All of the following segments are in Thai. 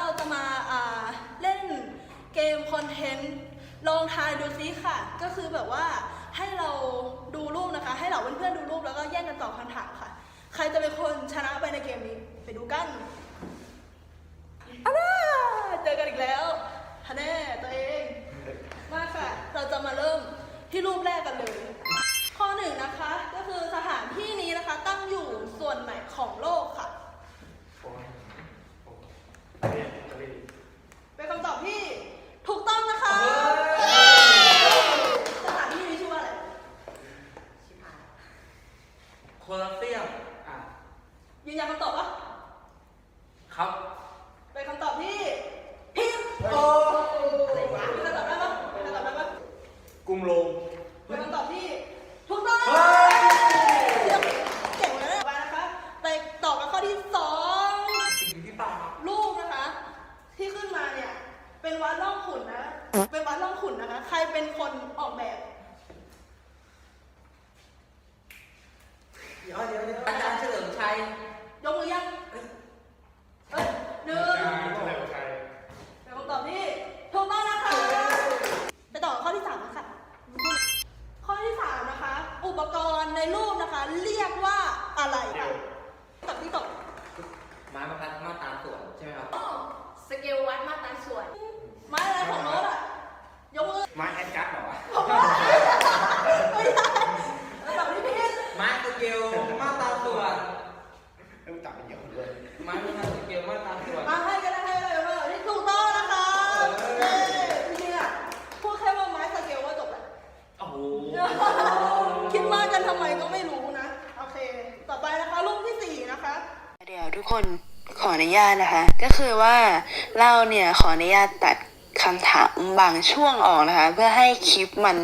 เราจะมาเล่นเกมคอนเทนต์ลองทายดูซิค่ะ ก็คือแบบว่าให้เราดูรูปนะคะ ให้เราเพื่อนๆดูรูปแล้วก็แย่งกันตอบคำถามค่ะ ใครจะเป็นคนชนะไปในเกมนี้ไปดูกันอ้าวเจอกันอีกแล้วฮะแน่ตัวเอง มาค่ะ เราจะมาเริ่มที่รูปแรกกันเลย ข้อหนึ่งนะคะ ก็คือสถานที่นี้นะคะ ตั้งอยู่ส่วนไหนของโลกค่ะ เป็นคำตอบที่ถูกต้องนะคะ สถานที่นี้ชื่อว่าอะไร โค ลอสเซียมอะยืนยันคำตอบปะครับ เป็นคำตอบที่ผิดโอ้อะไรวะเป็นคำตอบได้ปะเป็นคำตอบได้ปะกรุงโรมเป็นคำตอบที่ถูกต้องเฮ้ยเยี่ยมเก่งเลยนะไปนะคะไปตอบกันข้อที่สอง สิ่งที่ปากรูปนะคะ ที่ขึ้นมาเนี่ย เป็นวัดร่องขุนนะ เป็นวัดร่องขุนนะคะ ใครเป็นคนออกแบบ ดี๋ยวเดี๋ยวเดี๋ยวอาจารย์เฉลิมชัย ยกมือยังเอ้ยหนึ่งเป็นคำตอบที่ถูกต้องนะคะ ไปต่อข้อที่สามนะคะ ข้อที่สามนะคะ อุปกรณ์ในรูปนะคะ เรียกว่าอะไรคะตอบที่ตอบ ไม้บรรทัดมาตราส่วนใช่ไหมครับ สเกลวัดมาตราส่วน ไม้อะไรของโน้ตอะ ยกมือ ไม้แอดจัดเหรอวะ ไม่ได้แล้วตอบที่ผิด ไม้ สเกลมาตราส่วนเอ้ยจับเป็นเหยอะด้วยไม้บรรทัดสเกลมาตราส่วน มาให้ก็ได้ให้เลยว่าที่ถูกต้องนะคะเออเย้จริงๆอะพูดแค่ว่าไม้สเกลว่าจบแล้ว โอ้โหคิดมากกันทำไมก็ไม่รู้นะ โอเค ต่อไปนะคะรูปที่สี่นะคะ เดี๋ยวทุกคนขออนุญาตนะคะ ก็คือว่าเราเนี่ยขออนุญาตตัด คำถามบางช่วงออกนะคะ เพื่อให้คลิปมัน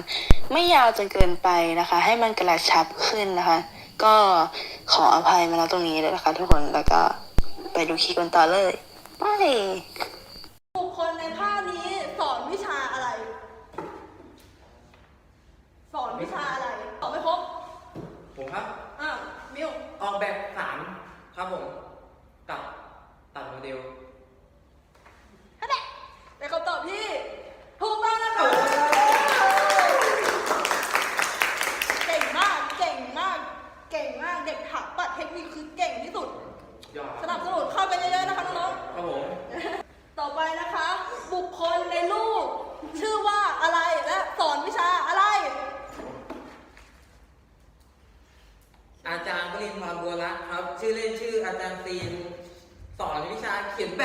ไม่ยาวจนเกินไปนะคะ ให้มันกระชับขึ้นนะคะ ก็ขออภัยมาแล้วตรงนี้เลยนะคะ ทุกคนแล้วก็ไปดูคลิปกันต่อเลยไป บุคคลในภาพนี้สอนวิชาอะไร สอนวิชาอะไร ตอบไม่ครบ ผมครับ อะ มิว ออกแบบสารครับผม กับตัดโมเดล ฮันแหละเป็นคำตอบที่ถูกต้องนะคะ เก่งมาก เก่งมาก เก่งมาก เด็กถักปัดเทคนิคคือเก่งที่สุด ยอดสนับสนุนเข้าไปเยอะๆนะคะน้องครับผมๆต่อไปนะคะ บุคคลในรูป ชื่อว่าอะไรและสอนวิชาอะไร อาจารย์ปรินทร์พรบัวรัตน์ครับ ชื่อเล่นชื่ออาจารย์ตีนสอนวิชาเขียนแบ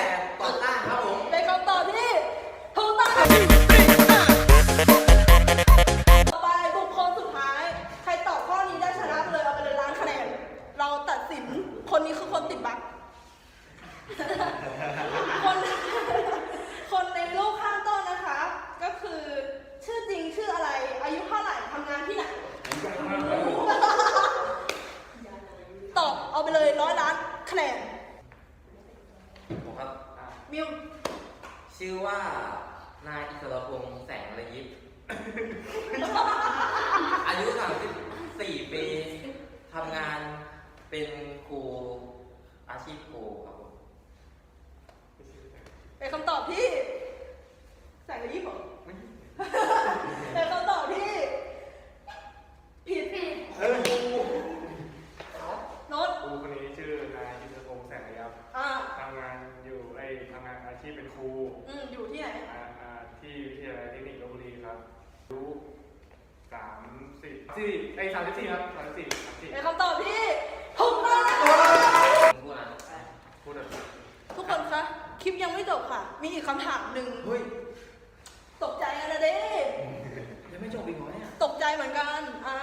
คนนี้คือคนติดบั๊กคนคนในรูปข้างต้นนะคะ ก็คือชื่อจริงชื่ออะไร อายุเท่าไหร่ทำงานที่ไหน ตอบเอาไปเลยร้อยล้านคะแนนผมครับมิวชื่อว่านายอิสรพงษ์แสงระยิบ อายุ 34 ปี ทำงาน เป็นครูอาชีพครูครับผมเป็นคำตอบที่แสงระยิบเหรอเป็นคำตอบที่ผิดผิดเฮ้ยโน้ตครูคนนี้ชื่อนายอิสรพงษ์แสงระยับอ่าทำงานอยู่ไอยทำงานอาชีพเป็นครูอืมอยู่ที่ไหนอ่าอ่าที่วิทยาลัยเทคนิคลบบุรีครับอายุสามสิบสี่ไอยสามสิบสี่ครับสามสิบสี่สามสิบสี่เป็นคำตอบที่ ถูกต้องผมพูดนะพูดแบบทุกคนคะ คลิปยังไม่จบค่ะ มีอีกคำถามหนึ่ง เฮ้ยตกใจกันนะเด้ยังไม่จบอีกเหรอเนี่ยตกใจเหมือนกัน อ่า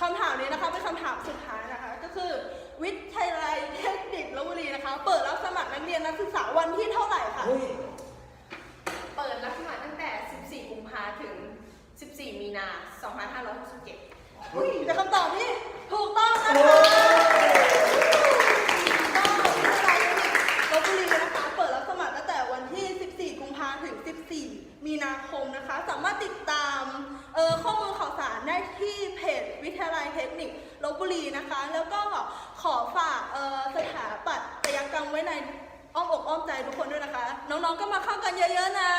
คำถามนี้นะคะเป็นคำถามสุดท้ายนะคะ ก็คือวิทยาลัยเทคนิคลบบุรีนะคะ เปิดรับสมัครนักเรียนนักศึกษาวันที่เท่าไหร่คะ เฮ้ยเปิดรับสมัครตั้งแต่ 14 กุมภาถึง 14 มีนา 2567เป็นคำตอบที่ถูกต้องนะคะก็วิทยาลัยเทคนิคลบบุรีนะคะ เปิดรับสมัครตั้งแต่วันที่ 14 กุมภาถึง 14 มีนาคมนะคะ สามารถติดตามเออข้อมูลข่าวสารได้ที่เพจวิทยาลัยเทคนิคลบบุรีนะคะ แล้วก็ขอฝากเออสถาปัตยกรรมไว้ในอ้อมอกอ้อมใจทุกคนด้วยนะคะ น้องๆก็มาเข้ากันเยอะๆนะ